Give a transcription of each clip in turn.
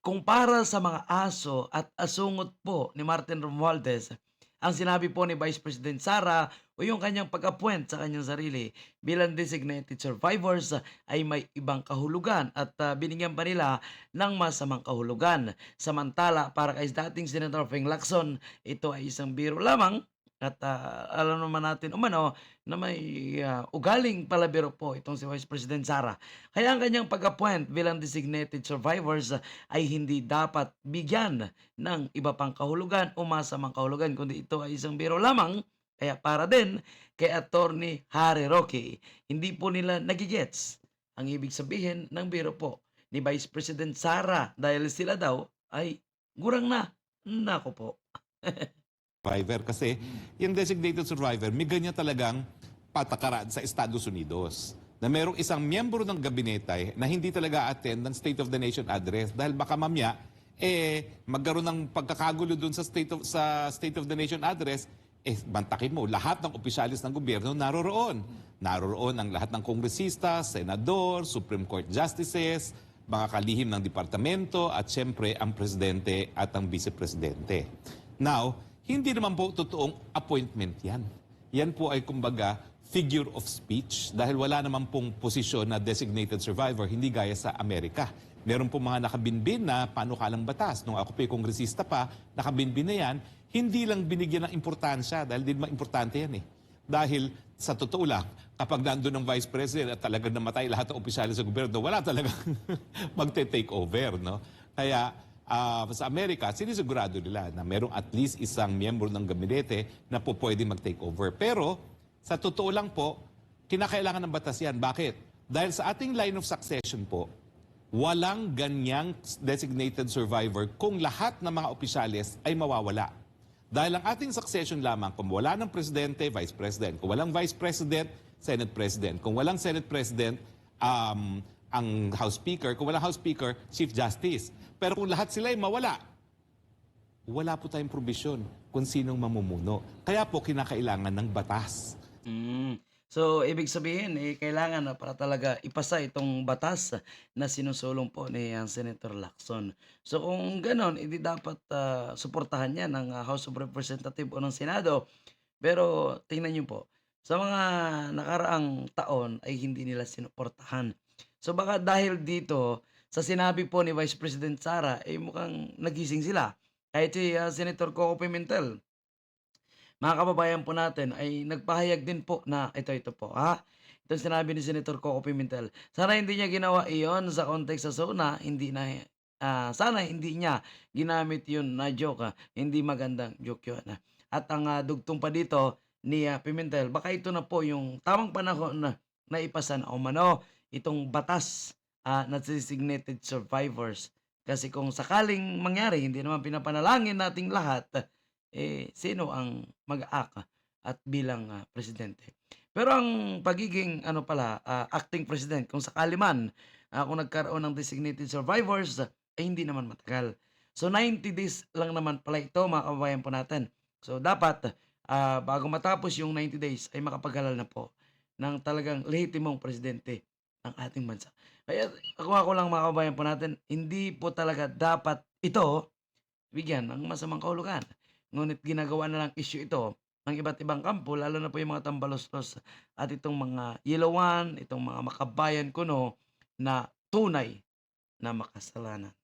Kung para sa mga aso at asungot po ni Martin Romualdez, ang sinabi po ni Vice President Sara o yung kanyang pag-appoint sa kanyang sarili bilang designated survivors ay may ibang kahulugan at ah, binigyan pa nila ng masamang kahulugan. Samantala, para kay dating Senator Peng Lacson, ito ay isang biro lamang at ah, alam naman natin umano na may ah, ugaling palabiro po itong si Vice President Sara. Kaya ang kanyang pag-appoint bilang designated survivors ay hindi dapat bigyan ng iba pang kahulugan o masamang kahulugan kundi ito ay isang biro lamang. Kaya para din kay Attorney Harry Roque, hindi po nila nagigets ang ibig sabihin ng biro po ni Vice President Sara dahil sila daw ay gurang na. Nako po. survivor. Kasi yung designated survivor may ganyan talagang patakaran sa Estados Unidos na merong isang miyembro ng gabinete na hindi talaga attend ng State of the Nation address. Dahil baka mamya eh magkaroon ng pagkakagulo dun sa State of sa State of the Nation address eh bantakin mo. Lahat ng opisyalis ng gobyerno naroroon. Naroroon ang lahat ng kongresista, senador, Supreme Court justices, mga kalihim ng departamento at siyempre ang presidente at ang vice-presidente. Now, hindi naman po totoong appointment yan. Yan po ay kumbaga figure of speech dahil wala naman pong posisyon na designated survivor, hindi gaya sa Amerika. Meron po mga nakabinbin na panukalang batas. Nung ako po'y kongresista pa, nakabinbin na yan, hindi lang binigyan ng importansya dahil din importante yan eh. Dahil sa totoo lang, kapag nandun ng Vice President at talagang namatay lahat ng opisyalis sa gobyerno, wala talagang magte-take over. No? Kaya ah, sa Amerika, sinisigurado nila na merong at least isang miyembro ng gabinete na po pwede mag-take over. Pero sa totoo lang po, kinakailangan ng batas yan. Bakit? Dahil sa ating line of succession po, walang ganyang designated survivor kung lahat ng mga opisyalis ay mawawala. Dahil ang ating succession lamang, kung wala ng presidente, vice president. Kung walang vice president, senate president. Kung walang senate president, um, ang house speaker. Kung walang house speaker, chief justice. Pero kung lahat sila ay mawala, wala po tayong probisyon kung sinong mamumuno. Kaya po kinakailangan ng batas. Mm. So, ibig sabihin, eh, kailangan na para talaga ipasa itong batas na sinusulong po ni ah, Senator Lacson. So, kung ganon, hindi dapat ah, suportahan yan ng ah, House of Representatives o ng Senado. Pero, tingnan nyo po, sa mga nakaraang taon ay hindi nila sinuportahan. So, baka dahil dito, sa sinabi po ni Vice President Sara, eh mukhang nagising sila. Kahit si ah, Senator Coco Pimentel, mga kababayan po natin ay nagpahayag din po na ito ito po ha. Ito ang sinabi ni Senator Coco Pimentel. Sana hindi niya ginawa iyon sa context sa zona, hindi na ah, sana hindi niya ginamit yun na joke. ah. Hindi magandang joke yun. ah. At ang ah, dugtong pa dito ni ah, Pimentel, baka ito na po yung tamang panahon na naipasa na umano itong batas ah, na designated survivors. Kasi kung sakaling mangyari, hindi naman pinapanalangin nating lahat, eh, sino ang mag-aak at bilang ah, presidente. Pero ang pagiging ano pala, ah, acting president, kung sakali man ah, kung nagkaroon ng designated survivors, ay hindi naman matagal. So 90 days lang naman pala ito mga kababayan po natin. So dapat ah, bago matapos yung 90 days ay makapaghalal na po ng talagang lehitimong presidente ng ating bansa. Kaya ako ako lang mga kababayan po natin, hindi po talaga dapat ito bigyan ng masamang kahulugan. Ngunit ginagawa na lang issue ito ng iba't ibang kampo, lalo na po yung mga tambalos-los at itong mga Yilawan, itong mga makabayan kuno na tunay na makasalanan.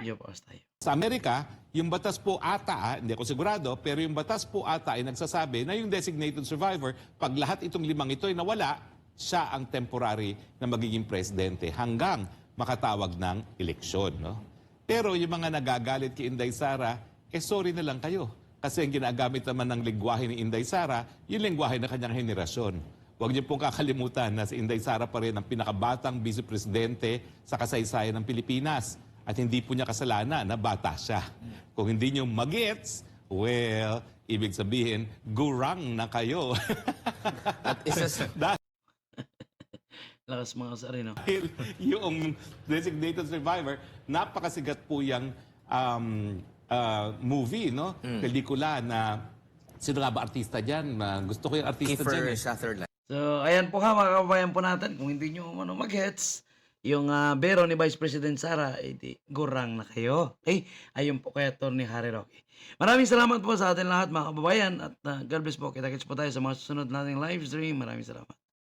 Iyo po, tayo. Sa Amerika, yung batas po ata, ah, hindi ako sigurado, pero yung batas po ata ay nagsasabi na yung designated survivor, pag lahat itong limang ito ay nawala, siya ang temporary na magiging presidente hanggang makatawag ng eleksyon. No? Pero yung mga nagagalit kay Inday Sara, eh sorry na lang kayo. Kasi ang ginagamit naman ng lingwahe ni Inday Sara, yung lingwahe ng kanyang henerasyon. Huwag niyo pong kakalimutan na si Inday Sara pa rin ang pinakabatang vice-presidente sa kasaysayan ng Pilipinas. At hindi po niya kasalanan na bata siya. Kung hindi niyo magets, well, ibig sabihin, gurang na kayo. At isa sa, Lakas mga sari, no? yung designated survivor, napakasigat po yung um, uh, movie, no? Pelikula na sino nga ba artista dyan? Gusto ko yung artista dyan. Kiefer Eh. Sutherland. So, ayan po ha mga kababayan po natin. Kung hindi nyo ano, mag-gets, yung ah, bero ni Vice President Sara, eh di, gurang na kayo. Okay? Ayun po kay Atty. Harry Roque. Maraming salamat po sa atin lahat mga kababayan at ah, God bless po. Kita-kits po tayo sa mga susunod nating live stream. Maraming salamat.